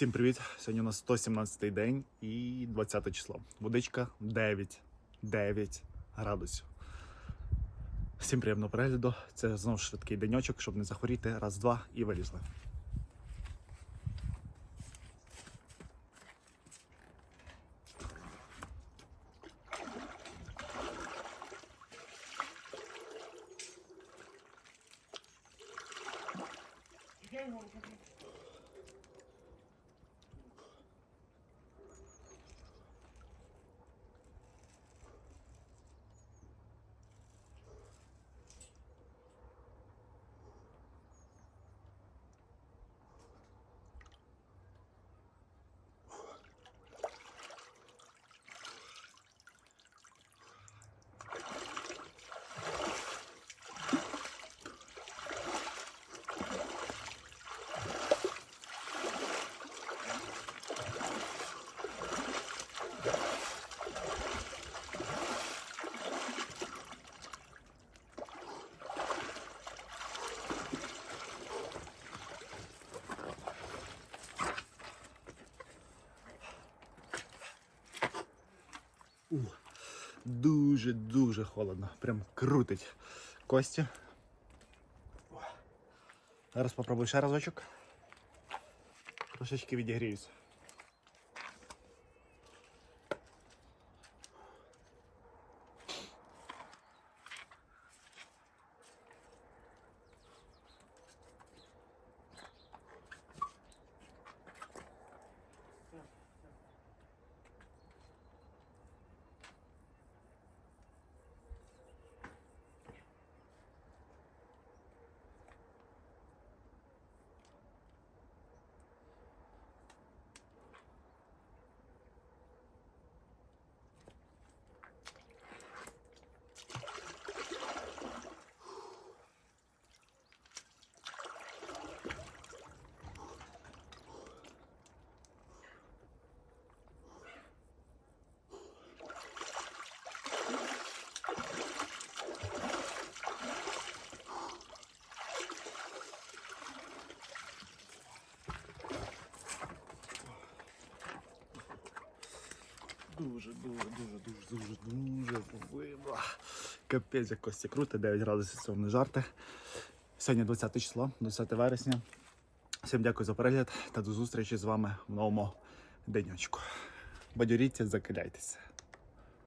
Всім привіт! Сьогодні у нас 117 день і 20 число. Водичка 9, 9 градусів. Всім приємного перегляду. Це знову швидкий деньочок, щоб не захворіти. Раз, два і вилізли. Дуже-дуже холодно. Прям крутить кості. Зараз попробую ще разочок. Трошечки відігріюсь. Дуже, дуже, дуже, дуже, дуже, дуже видно. Капець, як кості круто, 9 градусів це не жарти. Сьогодні 20 число, 20 вересня. Всім дякую за перегляд та до зустрічі з вами в новому денечку. Бадьоріться, закиляйтеся.